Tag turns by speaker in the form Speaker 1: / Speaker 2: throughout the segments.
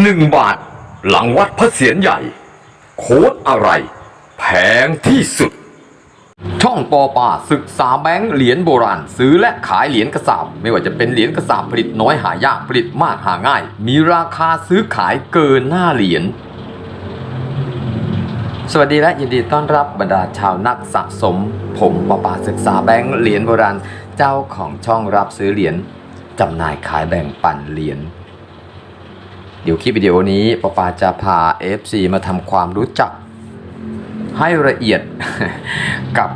Speaker 1: หนึ่งบาทหลังวัดพระเศียรใหญ่ โค้ดอะไร แพงที่สุด ช่องปอปาศึกษาแบงค์เหรียญโบราณ ซื้อและขายเหรียญกระสาบไม่ว่าจะเป็นเหรียญกระสาบผลิตน้อยหายากผลิตมากหาง่าย มีราคาซื้อขายเกินหน้าเหรียญสวัสดีและยินดีต้อนรับบรรดาชาวนักสะสม ผมปอปาศึกษาแบงค์เหรียญโบราณเจ้าของช่องรับซื้อเหรียญจำหน่ายขายแบ่งปันเหรียญ เดี๋ยวคลิปวิดีโอนี้ปอปาจะพา FC มาทำความรู้จัก ให้ละเอียดกับ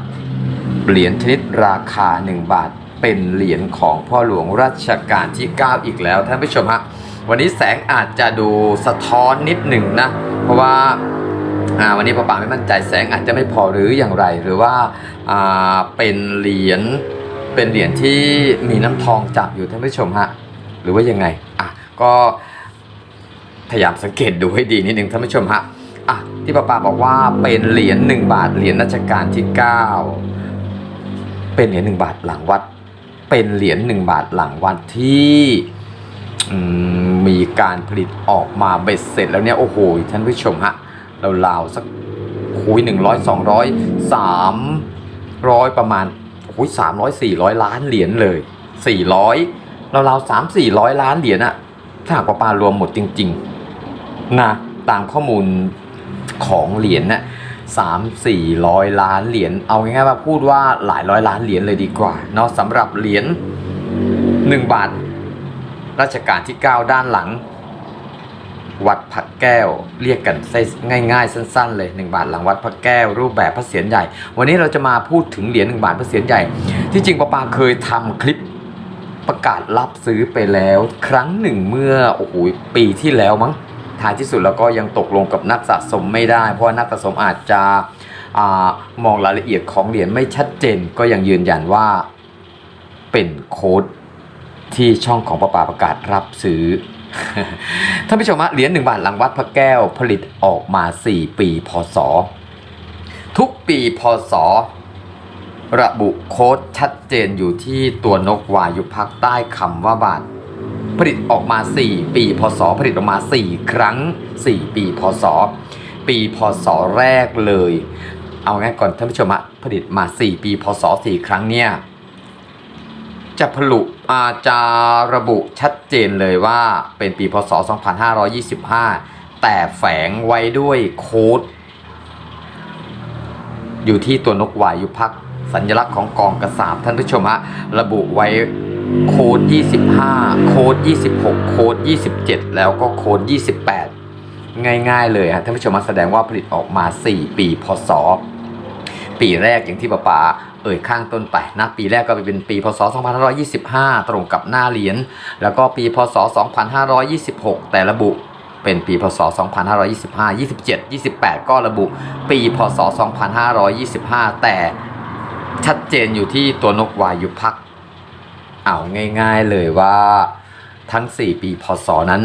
Speaker 1: เหรียญชนิดราคา 1 บาทเป็นเหรียญของพ่อหลวงรัชกาลที่ 9 อีกแล้วท่านผู้ชมฮะวันนี้แสงอาจจะดูสะท้อนนิดหนึ่งนะ เพราะว่าวันนี้ป้าป่าไม่มั่นใจแสงอาจจะไม่พอหรืออย่างไร หรือว่าอ่าเป็นเหรียญเป็นเหรียญที่มีน้ำทองจับอยู่ท่านผู้ชมฮะหรือว่ายังไงอะก็ พยายามสังเกตดูให้ดีนิดนึงท่านผู้ชมฮะอะที่ป้าป่าบอกว่าเป็นเหรียญหนึ่งบาทเหรียญรัชกาลที่ 9 เป็นเหรียญหนึ่งบาทหลังวัด เป็นเหรียญหนึ่งบาทหลังวัดที่มีการผลิตออกมาเบ็ดเสร็จแล้วเนี่ยโอ้โหท่านผู้ชมฮะเราลาวสักคุยหนึ่งร้อยสองร้อยสามร้อยประมาณคุยสามร้อยสี่ร้อยล้านเหรียญเลยสี่ร้อยเราลาวสามสี่ร้อยล้านเหรียญอะถ้าหากป้าป่ารวมหมดจริง ๆ นะตามข้อมูลของเหรียญน่ะสามสี่ร้อยล้านเหรียญเอาง่ายๆว่าพูดว่าหลายร้อยล้านเหรียญเลยดีกว่าเนาะสำหรับเหรียญหนึ่งบาทรัชกาลที่ 9 ด้านหลัง วัดพระแก้วเรียกกันง่ายๆ สั้น ๆ เลย 1 บาทหลังวัดพระแก้ว รูปแบบพระเศียรใหญ่ วันนี้เราจะมาพูดถึงเหรียญ1บาทพระเศียรใหญ่ ที่จริงป้าปาเคยทำคลิปประกาศรับซื้อไปแล้ว ครั้งหนึ่งเมื่อโอ้โหปีที่แล้วมั้ง ท้ายที่สุดแล้วก็ยังตกลงกับนักสะสมไม่ได้ เพราะนักสะสมอาจจะอมองรายละเอียดของเหรียญไม่ชัดเจนก็ยังยืนยันว่าเป็นโค้ดที่ช่องของประปาประกาศรับซื้อท่านผู้ชมฮะเหรียญหนึ่งบาทหลังวัดพระแก้วผลิตออกมา 4 ปีพศ ทุกปีพศ ระบุโค้ดชัดเจนอยู่ที่ตัวนกวายุพักใต้คำว่าบาท ผลิตออกมา 4 ปีพศผลิตออกมา 4 ครั้ง 4 ปีพศ ปีพศแรกเลย เอาง่ายก่อนท่านผู้ชมอะผลิตมา 4 ปีพศ 4 ครั้งเนี่ยจะผลุอาจะระบุชัดเจนเลยว่าเป็นปีพศ 2525 แต่แฝงไว้ด้วยโค้ด อยู่ที่ตัวนกหวายุพักสัญลักษณ์ของกองกระสาบท่านผู้ชมฮะระบุไว้ โค้ด25 โค้ด26 โค้ด27 แล้วก็โค้ด28 ง่ายๆเลยฮะท่านผู้ชมมาแสดงว่าผลิตออกมา 4 ปีพศปีแรกอย่างที่ป้าปาเอ่ยข้างต้นไปนะปีแรกก็เป็นปีพศ 2525 ตรงกับหน้าเหรียญแล้วก็ปีพศ 2526 แต่ระบุเป็นปีพศ 2525 27 28 ก็ระบุ ปีพศ 2525 แต่ชัดเจนอยู่ที่ตัวนกวายุพัก เอาง่าย ๆเลยว่าทั้ง 4 ปีพศนั้น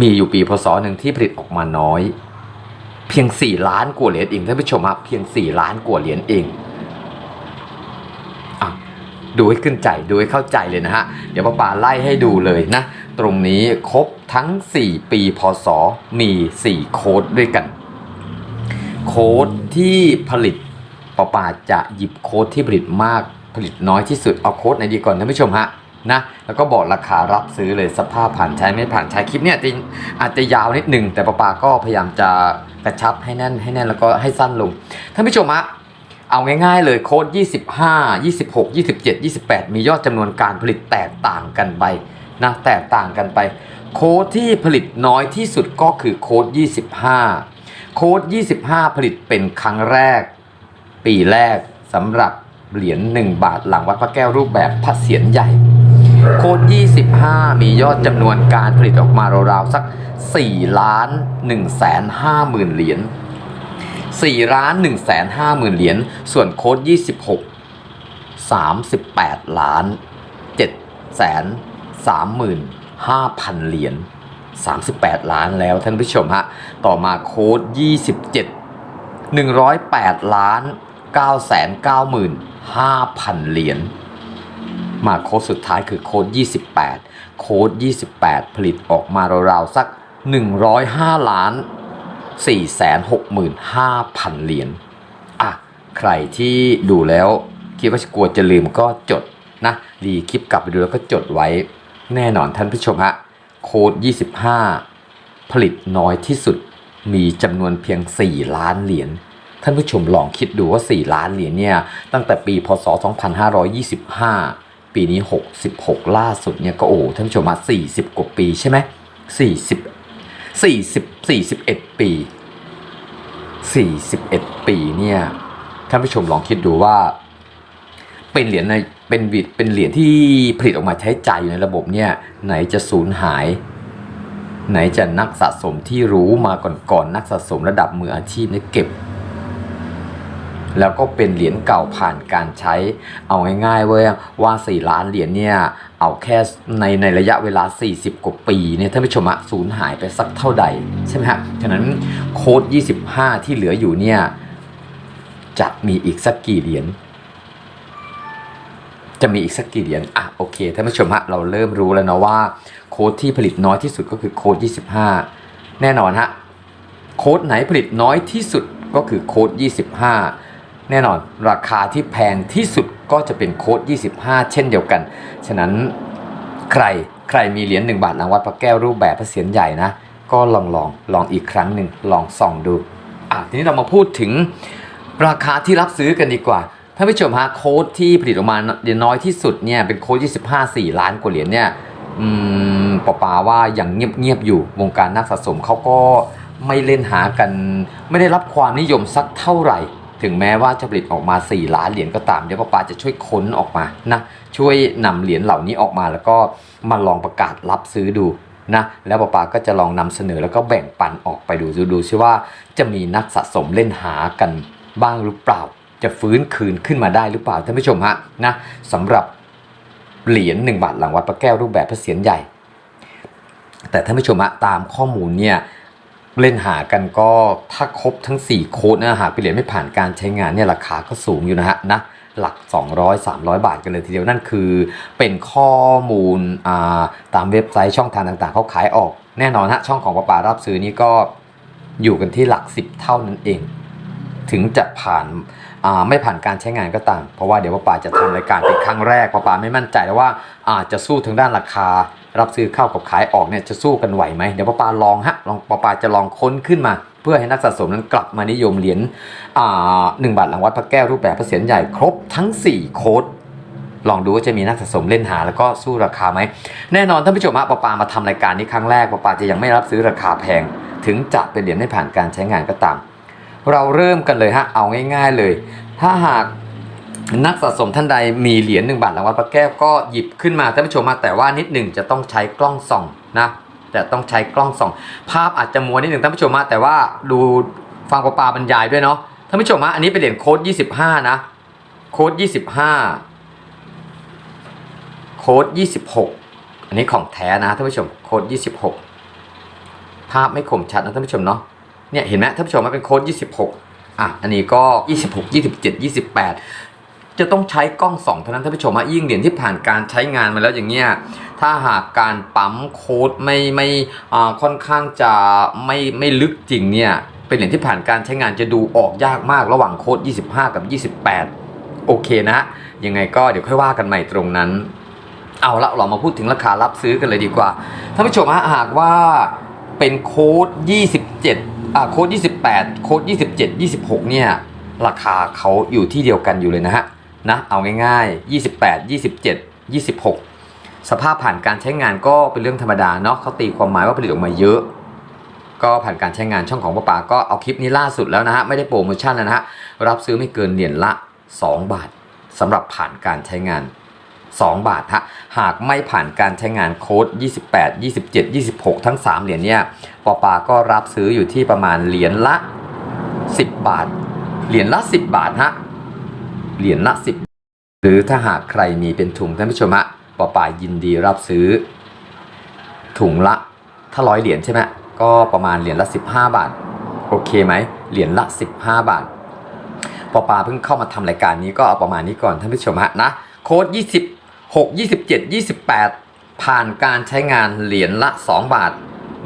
Speaker 1: มีอยู่ปีพศหนึ่งที่ผลิตออกมาน้อย เพียง 4 ล้านกว่าเหรียญเองท่านผู้ชมครับเพียง 4 ล้านกว่าเหรียญเองอดูให้ขึ้นใจดูให้เข้าใจเลยนะฮะ เดี๋ยวป้าป่าไล่ให้ดูเลยนะ ตรงนี้ครบทั้ง 4 ปีพศมี 4 โค้ดด้วยกัน โค้ดที่ผลิตป้าป่าจะหยิบโค้ดที่ผลิตมาก ผลิตน้อยที่สุดเอาโค้ดไหนดีก่อนท่านผู้ชมฮะนะแล้วก็บอกราคารับซื้อเลยสภาพผ่านใช้ไม่ผ่านใช้คลิปเนี่ยจริงอาจจะยาวนิดหนึ่งแต่ป้าปาก็พยายามจะกระชับให้แน่นให้แน่นแล้วก็ให้สั้นลงท่านผู้ชมฮะเอาง่ายๆเลยโค้ด 25 26 27 28 มียอดจำนวนการผลิตแตกต่างกันไปนะแตกต่างกันไป โค้ดที่ผลิตน้อยที่สุดก็คือโค้ด 25 โค้ด 25 ผลิตเป็นครั้งแรก ปีแรกสำหรับ เหรียญ1บาทหลังวัดพระแก้วรูปแบบพระเศียรใหญ่ โค้ด25 มียอดจำนวนการผลิตออกมาราวๆสัก4ล้าน1แสน5หมื่นเหรียญ4ล้าน1แสน5หมื่นเหรียญส่วนโค้ด26 38 ล้าน7แสน3หมื่น5พันเหรียญ38 ล้านแล้วท่านผู้ชมฮะ ต่อมาโค้ด 27 108 ล้าน9แสน9หมื่น 5,000 เหรียญมาโค้ดสุดท้ายคือโค้ด 28 โค้ด 28 ผลิตออกมาราวๆสัก 105 ล้าน 4 6 5 0 0 0 เหรียญอะ ใครที่ดูแล้วคิดว่ากลัวจะลืมก็จดนะรีคลิปกลับไปดูแล้วก็จดไว้แน่นอนท่านผู้ชมฮะ โค้ด 25 ผลิตน้อยที่สุดมีจำนวนเพียง 4 ล้านเหรียญ ท่านผู้ชมลองคิดดูว่า 4 ล้านเหรียญเนี่ยตั้งแต่ปีพศ 2525 ปีนี้ 66 ล่าสุดเนี่ยก็โอ้ท่านผู้ชมมา 40 กว่าปีใช่ไหม40 40 41 ปี 41 ปีเนี่ยท่านผู้ชมลองคิดดูว่า เป็นเหรียญในเป็นบิดเป็นเหรียญที่ผลิตออกมาใช้จ่ายอยู่ในระบบเนี่ยไหนจะสูญหาย ไหนจะนักสะสมที่รู้มาก่อนๆนักสะสมระดับมืออาชีพเนี่ยเก็บ แล้วก็เป็นเหรียญเก่าผ่านการใช้ เอาง่ายๆเว้ยว่า 4 ล้านเหรียญเนี่ยเอาแค่ในในระยะเวลา 40 กว่าปีเนี่ยท่านผู้ชมอะสูญหายไปสักเท่าใดใช่ไหมฮะฉะนั้นโค้ด 25 ที่เหลืออยู่เนี่ยจะมีอีกสักกี่เหรียญจะมีอีกสักกี่เหรียญอะโอเคท่านผู้ชมฮะเราเริ่มรู้แล้วนะว่าโค้ดที่ผลิตน้อยที่สุดก็คือโค้ด 25 แน่นอนฮะโค้ดไหนผลิตน้อยที่สุดก็คือโค้ด 25 แน่นอนราคาที่แพงที่สุดก็จะเป็นโค้ด 25 เช่นเดียวกัน ฉะนั้นใครใครมีเหรียญ1บาทรางวัดพระแก้วรูปแบบพระเศียรใหญ่นะ ก็ลองลองลองอีกครั้งหนึ่งลองส่องดูอะทีนี้เรามาพูดถึงราคาที่รับซื้อกันดีกว่าท่านผู้ชมฮะโค้ดที่ผลิตออกมาเหรียน้อยที่สุดเนี่ยเป็นโค้ด 25 4 ล้านกว่าเหรียญเนี่ยอืมปอปาว่าอย่างเงียบๆอยู่วงการนักสะสมเขาก็ไม่เล่นหากัน ไม่ได้รับความนิยมสักเท่าไหร่ ถึงแม้ว่าจะผลิตออกมา 4 ล้านเหรียญก็ตามเดี๋ยวปอปาจะช่วยค้นออกมานะช่วยนำเหรียญเหล่านี้ออกมาแล้วก็มาลองประกาศรับซื้อดูนะแล้วปอปาก็จะลองนำเสนอแล้วก็แบ่งปันออกไปดูดูดูซิว่าจะมีนักสะสมเล่นหากันบ้างหรือเปล่า จะฟื้นคืนขึ้นมาได้หรือเปล่าท่านผู้ชมฮะนะสำหรับเหรียญ1บาทหลังวัดพระแก้วรูปแบบพระเศียรใหญ่ แต่ท่านผู้ชมอะตามข้อมูลเนี่ย เล่นหากันก็ถ้าครบทั้ง 4 โค้ดนะหากเป็นเหรียญไม่ผ่านการใช้งานเนี่ยราคาก็สูงอยู่นะฮะนะหลัก 200 300 บาทกันเลยทีเดียวนั่นคือ เป็นข้อมูลาตามเว็บไซต์ช่องทางต่างๆ เขาขายออก แน่นอนฮะช่องของป้าปารับซื้อนี่ก็อยู่กันที่หลัก 10 เท่านั้นเอง ถึงจะผ่านาไม่ผ่านการใช้งานก็ตาม เพราะว่าเดี๋ยวป้าปาจะทำรายการเป็นครั้งแรกป้าปาไม่มั่นใจแล้วว่าอาจจะสู้ทางด้านราคา รับซื้อเข้ากับขายออกเนี่ยจะสู้กันไหวไหมเดี๋ยวป้าปาลองฮะลองป้าปาจะลองค้นขึ้นมา เพื่อให้นักสะสมนั้นกลับมานิยมเหรียญอ่าหนึ่งบาทหลังวัดพระแก้วรูปแบบพระเศียรใหญ่ครบทั้ง 4 โค้ดลองดูว่าจะมีนักสะสมเล่นหาแล้วก็สู้ราคาไหม แน่นอนท่านผู้ชมฮะป้าปามาทำรายการนี้ครั้งแรกป้าปาจะยังไม่รับซื้อราคาแพง ถึงจะเป็นเหรียญไม่ผ่านการใช้งานก็ตาม เราเริ่มกันเลยฮะเอาง่าย ๆเลย ถ้าหาก นักสะสมท่านใดมีเหรียญหนึ่งบาทรางวัลพระแก้วก็หยิบขึ้นมาท่านผู้ชมมาแต่ว่านิดหนึ่งจะต้องใช้กล้องส่องนะแต่ต้องใช้กล้องส่อง ภาพอาจจะมัวนิดหนึ่งท่านผู้ชมมาแต่ว่าดูฟังปลาปาบรรยายด้วยเนาะท่านผู้ชมฮะอันนี้เป็นเหรียญโค้ด25 นะ โค้ด25 โค้ด26 อันนี้ของแท้นะท่านผู้ชมโค้ด26 ภาพไม่คมชัดนะท่านผู้ชมเนาะเนี่ยเห็นไหมท่านผู้ชมมันเป็นโค้ด26อะอันนี้ก็ 26 27 28 จะต้องใช้กล้องส่องเท่านั้นท่านผู้ชมอะยิ่งเหรียญที่ผ่านการใช้งานมาแล้วอย่างเงี้ยถ้าหากการปั๊มโค้ดไม่ไม่ค่อนข้างจะไม่ไม่ลึกจริงเนี่ยเป็นเหรียญที่ผ่านการใช้งานจะดูออกยากมากระหว่างโค้ด 25 กับ 28 โอเคนะยังไงก็เดี๋ยวค่อยว่ากันใหม่ตรงนั้น เอาละเรามาพูดถึงราคารับซื้อกันเลยดีกว่าท่านผู้ชมฮะหากว่าเป็นโค้ด 27อ่าโค้ด 28 โค้ด 27 26 เนี่ยราคาเขาอยู่ที่เดียวกันอยู่เลยนะฮะ นะเอาง่ายๆ 28 27 26 สภาพผ่านการใช้งานก็เป็นเรื่องธรรมดาเนาะเขาตีความหมายว่าผลิตออกมาเยอะ ก็ผ่านการใช้งานช่องของป้าป๋าก็เอาคลิปนี้ล่าสุดแล้วนะฮะไม่ได้โปรโมชั่นแล้วนะฮะรับซื้อไม่เกินเหรียญละ 2 บาทสำหรับผ่านการใช้งาน 2 บาทฮะหากไม่ผ่านการใช้งานโค้ด 28 27 26 ทั้ง 3 เหรียญเนี่ยปอปาก็รับซื้ออยู่ที่ประมาณเหรียญละ 10 บาท เหรียญละ 10 บาทฮะ เหรียญละ10หรือถ้าหากใครมีเป็นถุงท่านผู้ชมฮะปอป่ายินดีรับซื้อ ถุงละถ้าร้อยเหรียญใช่ไหมก็ประมาณเหรียญละ 15 บาท โอเคไหมเหรียญละ 15 บาทปอปาเพิ่งเข้ามาทำรายการนี้ก็เอาประมาณนี้ก่อนท่านผู้ชมฮะนะโค้ด26 27 28 ผ่านการใช้งานเหรียญละ 2 บาท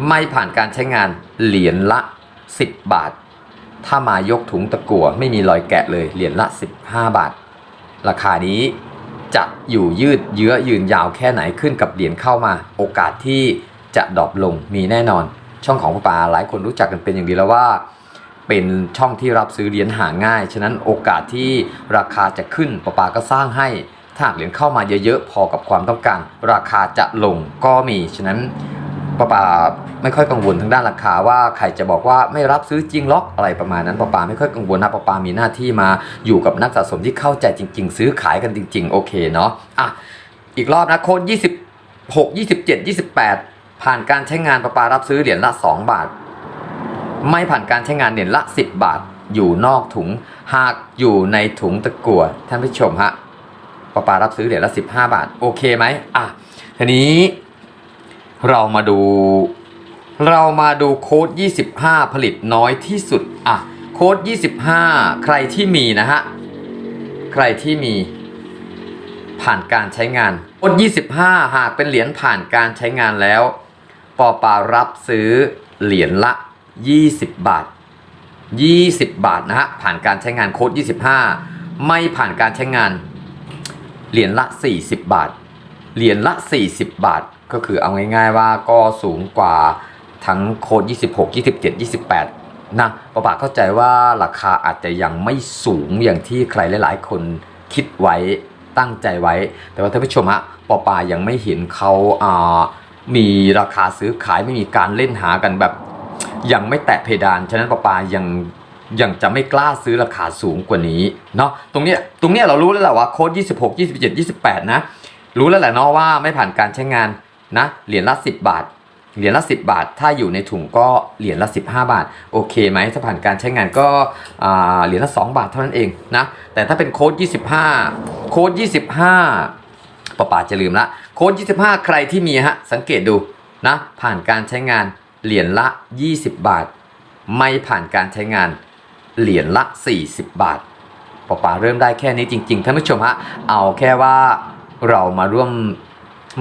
Speaker 1: ไม่ผ่านการใช้งานเหรียญละ 10 บาท ถ้ามายกถุงตะกั่วไม่มีรอยแกะเลยเหรียญละ 15 บาท ราคานี้จะอยู่ยืดเยื้อยืนยาวแค่ไหนขึ้นกับเหรียญเข้ามา โอกาสที่จะดรอปลงมีแน่นอน ช่องของป้าหลายคนรู้จักกันเป็นอย่างดีแล้วว่า เป็นช่องที่รับซื้อเหรียญหาง่าย ฉะนั้นโอกาสที่ราคาจะขึ้นป้าปาก็สร้างให้ถ้าเหรียญเข้ามาเยอะๆพอกับความต้องการ ราคาจะลงก็มีฉะนั้น ป้าปาไม่ค่อยกังวลทางด้านราคาว่าใครจะบอกว่าไม่รับซื้อจริงล็อกอะไรประมาณนั้นป้าปาไม่ค่อยกังวลนะป้าปามีหน้าที่มาอยู่กับนักสะสมที่เข้าใจจริง ๆ ซื้อขายกันจริง ๆ โอเคเนาะอะอีกรอบนะโค้ด26 27 28 ผ่านการใช้งานป้าปารับซื้อเหรียญละ 2 บาท ไม่ผ่านการใช้งานเหรียญละ 10 บาท อยู่นอกถุง หากอยู่ในถุงตะกั่วท่านผู้ชมฮะปาปารับซื้อเหรียญละ 15 บาท โอเคไหมอะทีนี้ เรามาดู เรามาดูโค้ด 25 ผลิตน้อยที่สุด อะ โค้ด 25 ใครที่มีนะฮะ ใครที่มีผ่านการใช้งานโค้ด 25 หากเป็นเหรียญผ่านการใช้งานแล้ว ปอปารับซื้อเหรียญละ 20 บาท 20 บาทนะฮะ ผ่านการใช้งานโค้ด 25 ไม่ผ่านการใช้งาน เหรียญละ 40 บาท เหรียญละ 40 บาท ก็คือเอาง่ายๆว่าก็สูงกว่าทั้งโค้ด26 27 28 นะปะปาเข้าใจว่าราคาอาจจะยังไม่สูงอย่างที่ใครหลายๆ คนคิดไว้ตั้งใจไว้ แต่ว่าท่านผู้ชมฮะปอปายังไม่เห็นเขาอ่ามีราคาซื้อขายไม่มีการเล่นหากันแบบ ยังไม่แตะเพดาน ฉะนั้นปอปายังยังจะไม่กล้าซื้อราคาสูงกว่านี้เนาะตรงเนี้ยตรงเนี้ยเรารู้แล้วแหละว่าโค้ด26 27 28 นะ รู้แล้วแหละเนาะว่าไม่ผ่านการใช้งาน นะเหรียญละ 10 บาท เหรียญละ 10 บาท ถ้าอยู่ในถุงก็เหรียญละ 15 บาท โอเคไหมถ้าผ่านการใช้งานก็อ่าเหรียญละ 2 บาทเท่านั้นเองนะแต่ถ้าเป็นโค้ด 25 โค้ด 25ปะป่าจะลืมละโค้ด 25 ใครที่มีฮะสังเกตดูนะผ่านการใช้งานเหรียญละ 20 บาท ไม่ผ่านการใช้งานเหรียญละ 40 บาทปะป่าเริ่มได้แค่นี้จริง ๆ ท่านผู้ชมฮะเอาแค่ว่าเรามาร่วม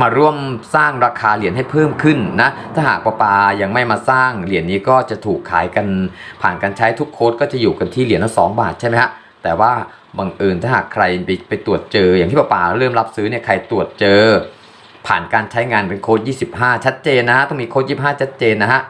Speaker 1: มาร่วมสร้างราคาเหรียญให้เพิ่มขึ้นนะถ้าหากปปายังไม่มาสร้างเหรียญนี้ก็จะถูกขายกันผ่านการใช้ทุกโค้ดก็จะอยู่กันที่เหรียญละ2บาทใช่ไหมฮะแต่ว่าบังเอิญถ้าหากใครไปไปตรวจเจอ อย่างที่ปปาเริ่มรับซื้อเนี่ยใครตรวจเจอ ผ่านการใช้งานเป็นโค้ด 25 ชัดเจนนะฮะต้องมีโค้ด 25 ชัดเจนนะฮะ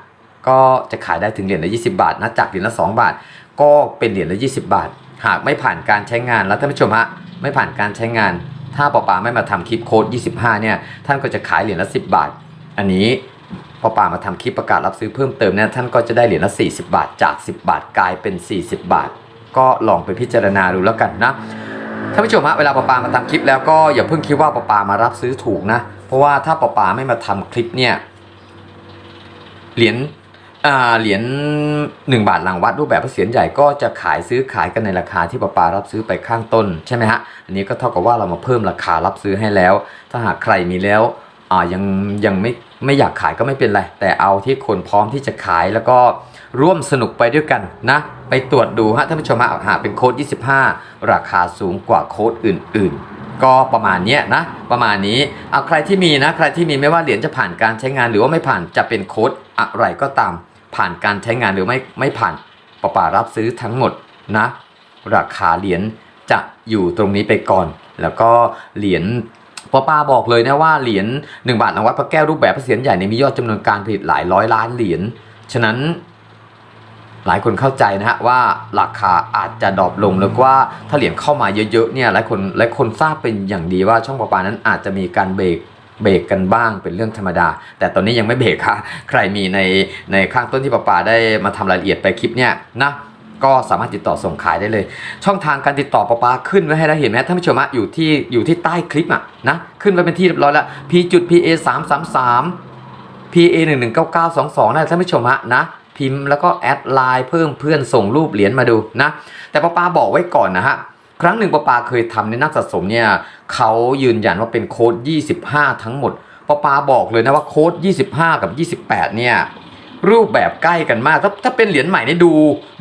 Speaker 1: ก็จะขายได้ถึงเหรียญละ20 บาทนะจากเหรียญละ2บาท ก็เป็นเหรียญละ 20 บาท หากไม่ผ่านการใช้งานแล้วท่านผู้ชมฮะไม่ผ่านการใช้งาน ถ้าปอปาไม่มาทำคลิปโค้ด 25 เนี่ย ท่านก็จะขายเหรียญละ 10 บาท อันนี้ปอปามาทำคลิปประกาศรับซื้อเพิ่มเติมเนี่ยท่านก็จะได้เหรียญละ 40 บาท จาก 10 บาทกลายเป็น 40 บาท ก็ลองไปพิจารณาดูแล้วกันนะท่านผู้ชมฮะเวลาปอปามาทำคลิปแล้วก็อย่าเพิ่งคิดว่าปอปามารับซื้อถูกนะ เพราะว่าถ้าปอปาไม่มาทำคลิปเนี่ยเหรียญ เหรียญหนึ่งบาทหลังวัดรูปแบบพระเศียรใหญ่ก็จะขายซื้อขายกันในราคาที่ปะปารับซื้อไปข้างต้นใช่ไหมฮะอันนี้ก็เท่ากับว่าเรามาเพิ่มราคารับซื้อให้แล้ว ถ้าหากใครมีแล้วอ่ายังยังไม่ไม่อยากขายก็ไม่เป็นไร แต่เอาที่คนพร้อมที่จะขายแล้วก็ร่วมสนุกไปด้วยกันนะ ไปตรวจดูฮะท่านผู้ชมฮะหากเป็นโค้ด 25 ราคาสูงกว่าโค้ดอื่น ๆ ก็ประมาณนี้นะ ประมาณนี้เอาใครที่มีนะ ใครที่มีไม่ว่าเหรียญจะผ่านการใช้งานหรือว่าไม่ผ่านจะเป็นโค้ดอะไรก็ตาม ผ่านการใช้งานหรือไม่ไม่ผ่านปะป่ารับซื้อทั้งหมดนะ ราคาเหรียญจะอยู่ตรงนี้ไปก่อน แล้วก็เหรียญปอป้าบอกเลยนะว่าเหรียญ1บาทรางวัดพระแก้วรูปแบบพระเศียรใหญ่เนี่ยมียอดจำนวนการผลิตหลายร้อยล้านเหรียญฉะนั้นหลายคนเข้าใจนะฮะว่าราคาอาจจะดรอปลงแล้วว่าถ้าเหรียญเข้ามาเยอะๆเนี่ยหลายคนหลายคนทราบเป็นอย่างดีว่าช่องประปานั้นอาจจะมีการเบรก เบรกกันบ้างเป็นเรื่องธรรมดา แต่ตอนนี้ยังไม่เบรกค่ะ ใครมีในในข้างต้นที่ประปาได้มาทำรายละเอียดไปคลิปเนี่ยนะก็สามารถติดต่อส่งขายได้เลย ช่องทางการติดต่อประปาขึ้นไว้ให้แล้วเห็นไหมท่านผู้ชมอะอยู่ที่อยู่ที่ใต้คลิปอะนะขึ้นไว้เป็นที่เรียบร้อยแล้ว p จุด pa 3 3 3 PA 1 1 9 9 2 2นะท่านผู้ชมะนะพิมพ์แล้วก็แอดไลน์เพิ่มเพื่อนส่งรูปเหรียญมาดูนะแต่ป้าปาบอกไว้ก่อนนะฮะ ครั้งหนึ่งป้าปาเคยทำในนักสะสมเนี่ยเขายืนยันว่าเป็นโค้ด 25 ทั้งหมดป้าปาบอกเลยนะว่าโค้ด 25 กับ 28 เนี่ยรูปแบบใกล้กันมาก ถ้าถ้าเป็นเหรียญใหม่นี่ดู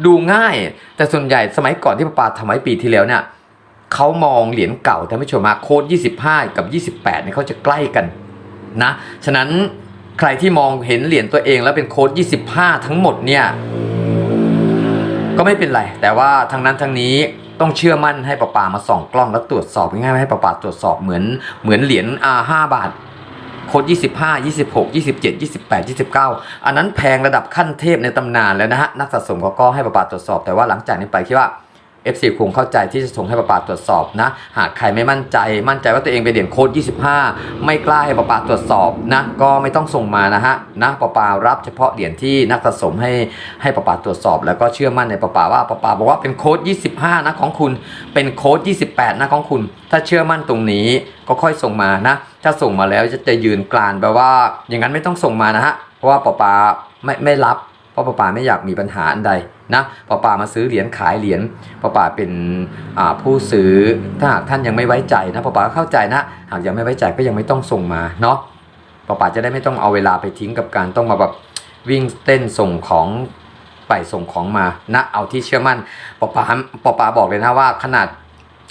Speaker 1: ดูง่าย แต่ส่วนใหญ่สมัยก่อนที่ป้าปาทำไว้ปีที่แล้วเนี่ยเขามองเหรียญเก่าท่านผู้ชมฮะโค้ด 25 กับ 28เนี่ยเขาจะใกล้กันนะฉะนั้นใครที่มองเห็นเหรียญตัวเองแล้วเป็นโค้ด 25 ทั้งหมดเนี่ยก็ไม่เป็นไร แต่ว่าทางนั้นทางนี้ ต้องเชื่อมั่นให้ป้าปามาส่องกล้องแล้วตรวจสอบง่ายๆให้ป้าปาตรวจสอบเหมือนเหมือนเหรียญอ่าห้าบาทโค้ด25 26 27 28 29 อันนั้นแพงระดับขั้นเทพในตำนานแล้วนะฮะนักสะสมเขาก็ให้ป้าปาตรวจสอบแต่ว่าหลังจากนี้ไปคิดว่า FC คงเข้าใจที่จะส่งให้ป้าปาตรวจสอบนะ หากใครไม่มั่นใจ มั่นใจว่าตัวเองเป็นเหรียญโค้ด25 ไม่กล้าให้ป้าปาตรวจสอบนะ ก็ไม่ต้องส่งมานะฮะนะป้าปารับเฉพาะเหรียญที่นักสะสมให้ให้ป้าปาตรวจสอบ แล้วก็เชื่อมั่นในป้าปาว่าป้าปาบอกว่าเป็นโค้ด25นะของคุณ เป็นโค้ด28นะของคุณ ถ้าเชื่อมั่นตรงนี้ก็ค่อยส่งมานะ ถ้าส่งมาแล้วจะจะยืนกลานแปลว่า อย่างนั้นไม่ต้องส่งมานะฮะ เพราะว่าป้าปาไม่ไม่รับ เพราะป้าปาไม่อยากมีปัญหาอันใดนะป้าปามาซื้อเหรียญขายเหรียญป้าปาเป็นผู้ซื้อถ้าหากท่านยังไม่ไว้ใจนะป้าปาก็เข้าใจนะ หากยังไม่ไว้ใจก็ยังไม่ต้องส่งมาเนาะป้าปาจะได้ไม่ต้องเอาเวลาไปทิ้งกับการต้องมาแบบวิ่งเต้นส่งของไปส่งของมานะเอาที่เชื่อมั่นป้าปาป้าปาบอกเลยนะว่าขนาด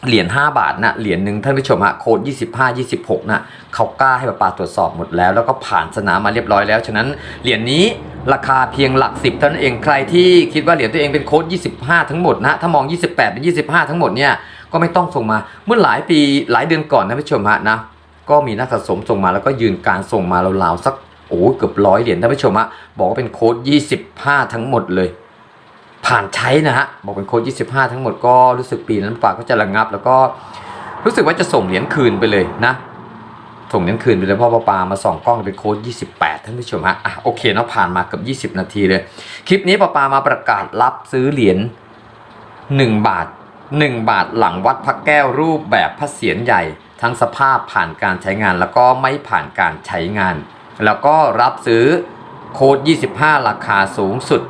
Speaker 1: เหรียญ5บาทนะเหรียญหนึ่งท่านผู้ชมฮะโค้ด25 26นะเขากล้าให้ป้าปาตรวจสอบหมดแล้ว แล้วก็ผ่านสนามมาเรียบร้อยแล้ว ฉะนั้นเหรียญนี้ ราคาเพียงหลักสิบเท่านั้นเองใครที่คิดว่าเหรียญตัวเองเป็นโค้ด 25 ทั้งหมดนะถ้ามอง 28 เป็น 25 ทั้งหมดเนี่ยก็ไม่ต้องส่งมาเมื่อหลายปีหลายเดือนก่อนท่านผู้ชมฮะนะก็มีนักสะสมส่งมาแล้วก็ยืนการส่งมาราวๆสักโอ้เกือบร้อยเหรียญท่านผู้ชมฮะบอกว่าเป็นโค้ด 25 ทั้งหมดเลย ผ่านใช้นะฮะบอกเป็นโค้ด 25 ทั้งหมดก็รู้สึกปีนั้นปากก็จะระงับ แล้วก็รู้สึกว่าจะส่งเหรียญคืนไปเลยนะ ส่งเหรียญคืนไปเลยเพราะว่าปามาส่องกล้องเป็นโค้ด28 ท่านผู้ชมฮะอะโอเคเนาะผ่านมาเกือบ20 นาทีเลย คลิปนี้ปาปามาประกาศรับซื้อเหรียญ1บาท 1 บาทหลังวัดพระแก้วรูปแบบพระเศียรใหญ่ ทั้งสภาพผ่านการใช้งานแล้วก็ไม่ผ่านการใช้งาน แล้วก็รับซื้อโค้ด25 ราคาสูงสุด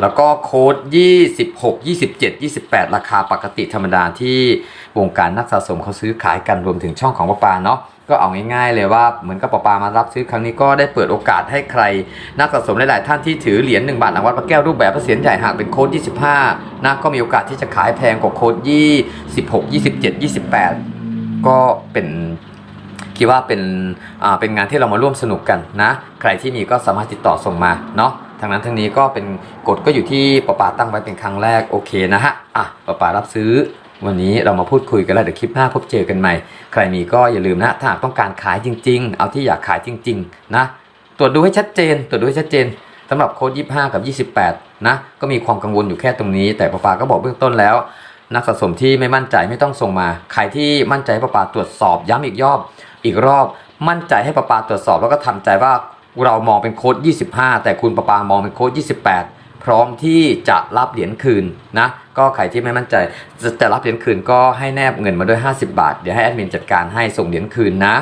Speaker 1: แล้วก็โค้ด 26 27 28 ราคาปกติธรรมดาที่วงการนักสะสมเขาซื้อขายกันรวมถึงช่องของปะปาเนาะ ก็เอาง่ายๆเลยว่าเหมือนกับปปามารับซื้อครั้งนี้ก็ได้เปิดโอกาสให้ใคร นักสะสมหลายๆท่านที่ถือเหรียญ1บาทหลังวัดพระแก้วรูปแบบพระเศียรใหญ่หากเป็นโค้ด25นะก็มีโอกาสที่จะขายแพงกว่าโค้ด26 27 28 ก็เป็นคิดว่าเป็นอ่าเป็นงานที่เรามาร่วมสนุกกันนะ ใครที่มีก็สามารถติดต่อส่งมาเนาะทางนั้นทางนี้ก็เป็นกฎก็อยู่ที่ปปาตั้งไว้เป็นครั้งแรกโอเคนะฮะอะปปารับซื้อ วันนี้เรามาพูดคุยกันแล้วเดี๋ยวคลิปหน้าพบเจอกันใหม่ ใครมีก็อย่าลืมนะ ถ้าหากต้องการขายจริง ๆ เอาที่อยากขายจริง ๆ นะ ตรวจดูให้ชัดเจน ตรวจดูให้ชัดเจนสำหรับโค้ด25 กับ 28 นะ ก็มีความกังวลอยู่แค่ตรงนี้ แต่ปะปาก็บอกเบื้องต้นแล้ว นักสะสมที่ไม่มั่นใจไม่ต้องส่งมา ใครที่มั่นใจให้ปปาตรวจสอบย้ำอีกรอบ อีกรอบ มั่นใจให้ปะปาตรวจสอบแล้วก็ทำใจว่าเรามองเป็นโค้ด25 แต่คุณปะปามองเป็นโค้ด28 พร้อมที่จะรับเหรียญคืนนะก็ใครที่ไม่มั่นใจจะรับเหรียญคืนก็ให้แนบเงินมาด้วย 50 บาท เดี๋ยวให้แอดมินจัดการให้ส่งเหรียญคืนนะ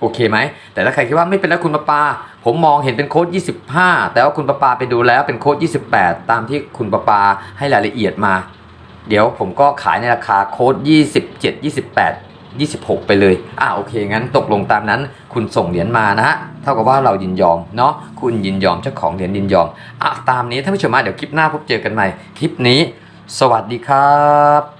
Speaker 1: โอเคไหม แต่ถ้าใครคิดว่าไม่เป็นแล้วคุณปะปา ผมมองเห็นเป็นโค้ด 25 แต่ว่าคุณปะปาไปดูแล้วเป็นโค้ด 28 ตามที่คุณปะปาให้รายละเอียดมา เดี๋ยวผมก็ขายในราคาโค้ด 27 28 26 ไปเลย อ่าโอเค งั้นตกลงตามนั้น คุณส่งเหรียญมานะฮะ เท่ากับว่าเรายินยอมเนาะ คุณยินยอมเจ้าของเหรียญยินยอม อะตามนี้ท่านผู้ชมมาเดี๋ยวคลิปหน้าพบเจอกันใหม่ คลิปนี้ สวัสดีครับ